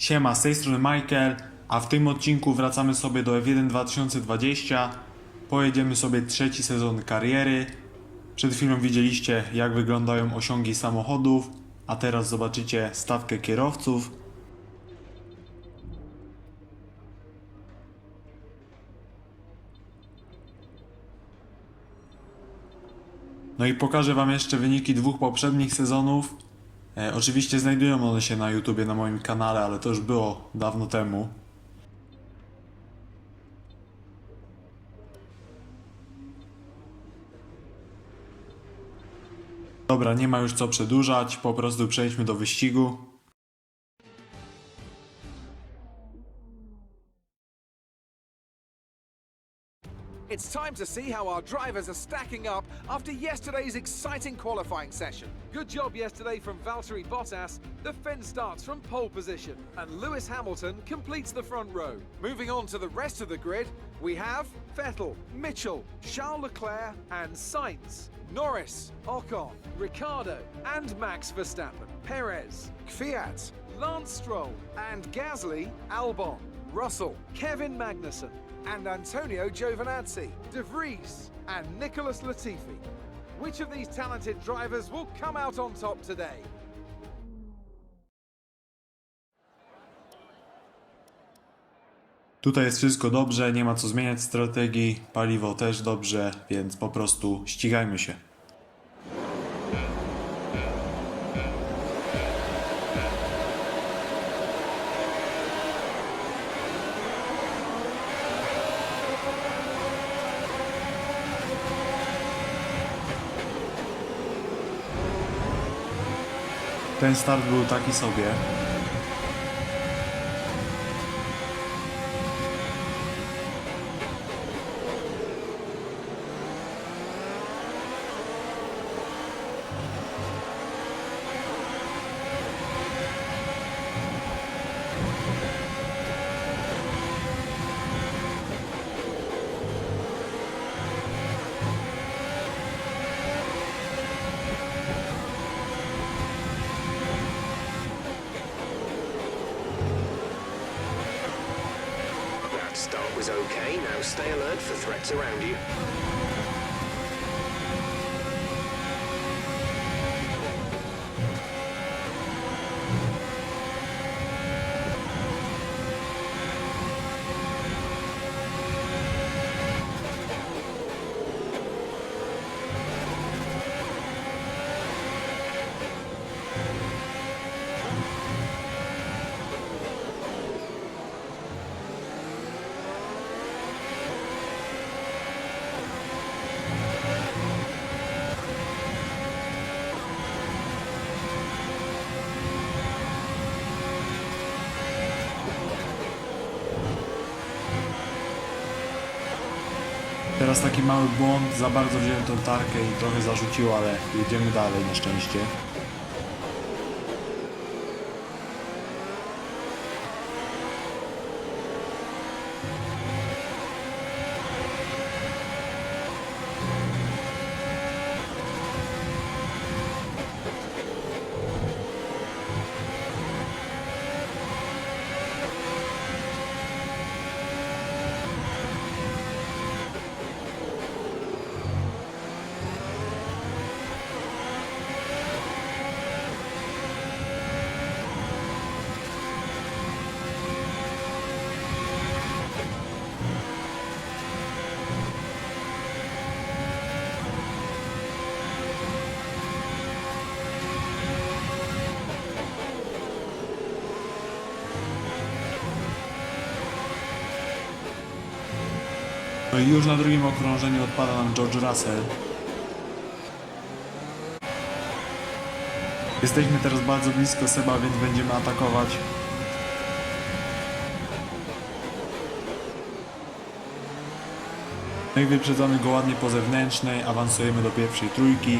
Siema, z tej strony Michael, a w tym odcinku wracamy sobie do F1 2020. Pojedziemy sobie trzeci sezon kariery. Przed chwilą widzieliście jak wyglądają osiągi samochodów, a teraz zobaczycie stawkę kierowców. No i pokażę wam jeszcze wyniki dwóch poprzednich sezonów. E, oczywiście znajdują one się na YouTubie, na moim kanale, ale to już było dawno temu. Dobra, nie ma już co przedłużać, po prostu przejdźmy do wyścigu. It's time to see how our drivers are stacking up after yesterday's exciting qualifying session. Good job yesterday from Valtteri Bottas. The Finn starts from pole position, and Lewis Hamilton completes the front row. Moving on to the rest of the grid, we have Vettel, Mitchell, Charles Leclerc, and Sainz. Norris, Ocon, Ricardo, and Max Verstappen. Perez, Fiat, Lance Stroll, and Gasly, Albon, Russell, Kevin Magnussen, and Antonio Giovinazzi. De Vries, and Nicholas Latifi. Which of these talented drivers will come out on top today? Tutaj jest wszystko dobrze, nie ma co zmieniać strategii, paliwo też dobrze, więc po prostu ścigajmy się. Ten start był taki sobie. Was okay. Now stay alert for threats around you. Teraz taki mały błąd, za bardzo wziąłem tą tarkę i trochę zarzuciło, ale jedziemy dalej na szczęście. I już na drugim okrążeniu odpada nam George Russell. Jesteśmy teraz bardzo blisko Seba, więc będziemy atakować. I wyprzedzamy go ładnie po zewnętrznej, awansujemy do pierwszej trójki.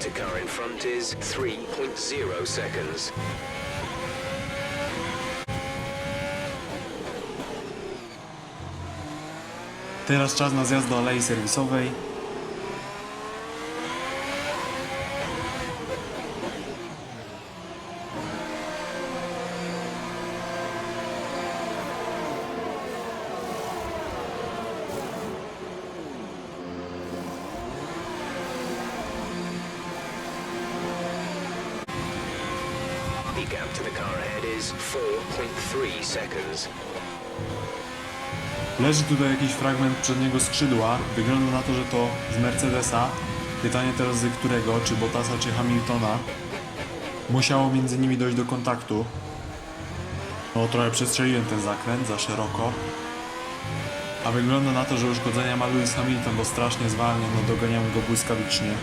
To car in front is 3.0 seconds. Teraz czas na zjazd do alei serwisowej. Gap to the car ahead is 4.3 seconds. Leży tutaj jakiś fragment przedniego skrzydła. Wygląda na to, że to z Mercedesa. Pytanie teraz z którego, czy Bottasa, czy Hamiltona. Musiało między nimi dojść do kontaktu. No trochę przestrzeliłem ten zakręt za szeroko. A wygląda na to, że uszkodzenia ma Lewis Hamilton, bo strasznie zwalnia, no doganiamy go błyskawicznie.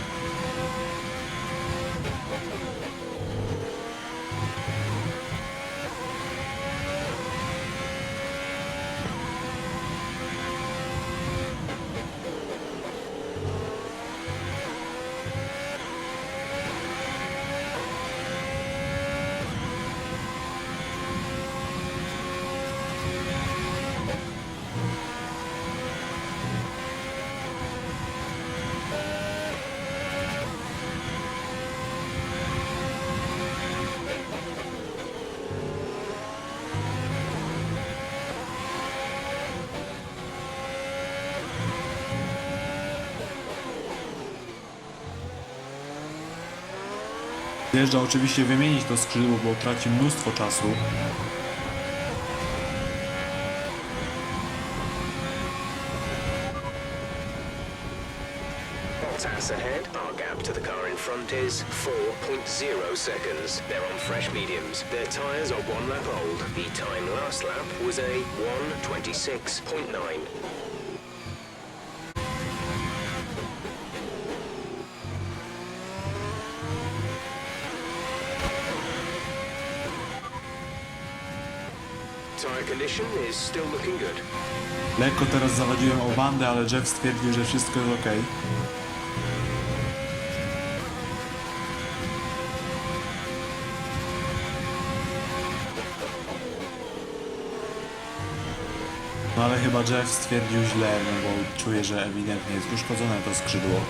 Zjeżdża oczywiście wymienić to skrzydło, bo traci mnóstwo czasu. Bottas ahead. Our gap to the car in front is 4.0 seconds. They're on fresh mediums. Their tyres are one lap old. The time last lap was a 126.9. Lekko teraz zawadziłem o bandę, ale Jeff stwierdził, że wszystko jest ok. No ale chyba Jeff stwierdził źle, no bo czuję, że ewidentnie jest uszkodzone to skrzydło.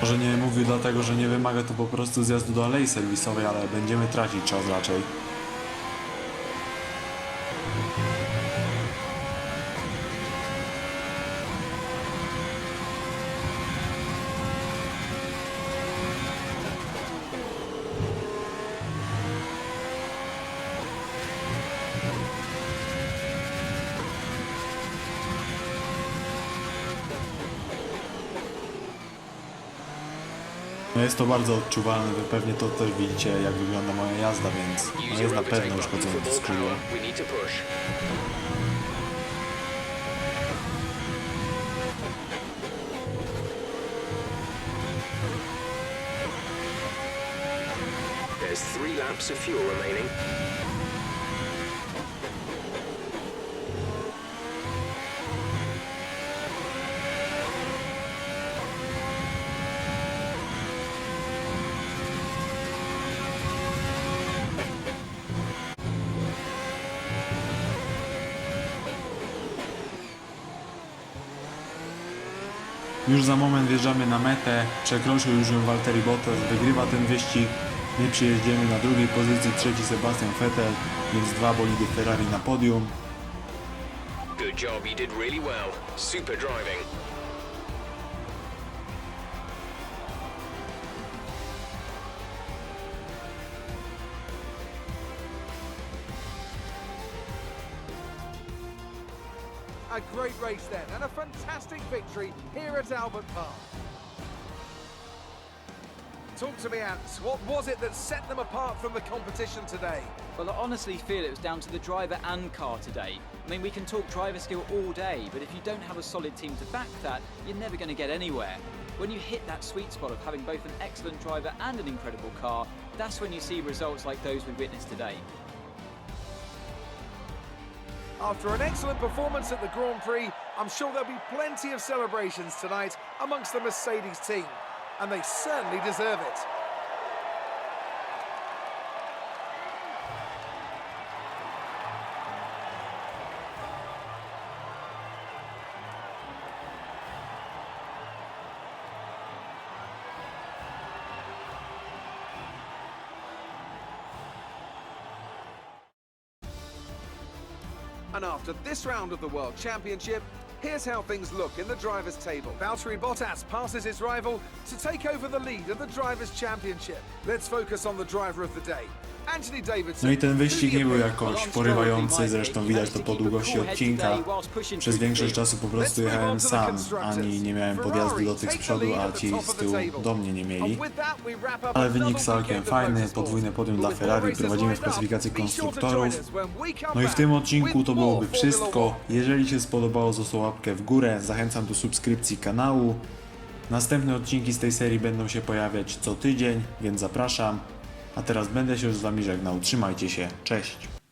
Może nie mówił dlatego, że nie wymaga to po prostu zjazdu do alei serwisowej, ale będziemy tracić czas raczej. Jest to bardzo odczuwalne, wy pewnie to też widzicie jak wygląda moja jazda, więc no jest na pewno uszkodzone to skrzydło. There's three laps of fuel remaining. Już za moment wjeżdżamy na metę, przekroczył już ją Valtteri Bottas, wygrywa ten wyścig. My przyjeździemy na drugiej pozycji, trzeci Sebastian Vettel, więc dwa bolidy Ferrari na podium. Good job, you did really well. Super driving. Great race then, and a fantastic victory here at Albert Park. Talk to me, Ants. What was it that set them apart from the competition today? Well, I honestly feel it was down to the driver and car today. I mean, we can talk driver skill all day, but if you don't have a solid team to back that, you're never going to get anywhere. When you hit that sweet spot of having both an excellent driver and an incredible car, that's when you see results like those we witnessed today. After an excellent performance at the Grand Prix, I'm sure there'll be plenty of celebrations tonight amongst the Mercedes team. and they certainly deserve it. And after this round of the World Championship, here's how things look in the drivers' table. Valtteri Bottas passes his rival to take over the lead of the Drivers' Championship. Let's focus on the driver of the day. No i ten wyścig nie był jakoś porywający, zresztą widać to po długości odcinka. Przez większość czasu po prostu jechałem sam, ani nie miałem podjazdu do tych z przodu, a ci z tyłu do mnie nie mieli. Ale wynik całkiem fajny, podwójne podium dla Ferrari, prowadzimy w klasyfikacji konstruktorów. No i w tym odcinku to byłoby wszystko. Jeżeli się spodobało, zostaw łapkę w górę. Zachęcam do subskrypcji kanału. Następne odcinki z tej serii będą się pojawiać co tydzień, więc zapraszam. A teraz będę się już z Wami żegnał. Trzymajcie się. Cześć.